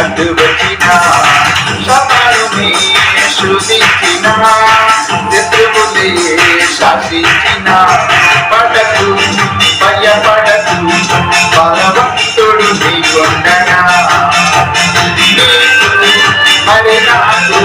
అటు వచ్చిన సభలు మీ శృతించిన శత్రువులే శాసించిన పడకు భయపడకు బలవంతుడు నీ కొండనా. నీకు మరి నాకు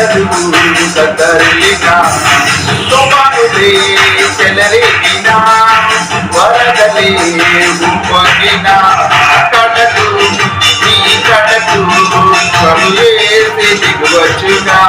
చదువు కదలిక తుమరులే చెలరేగిన వరదలే ఉప్పగిన కడకు ఈ కడకు కరువేసి దిగువచ్చుగా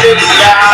Hallelujah.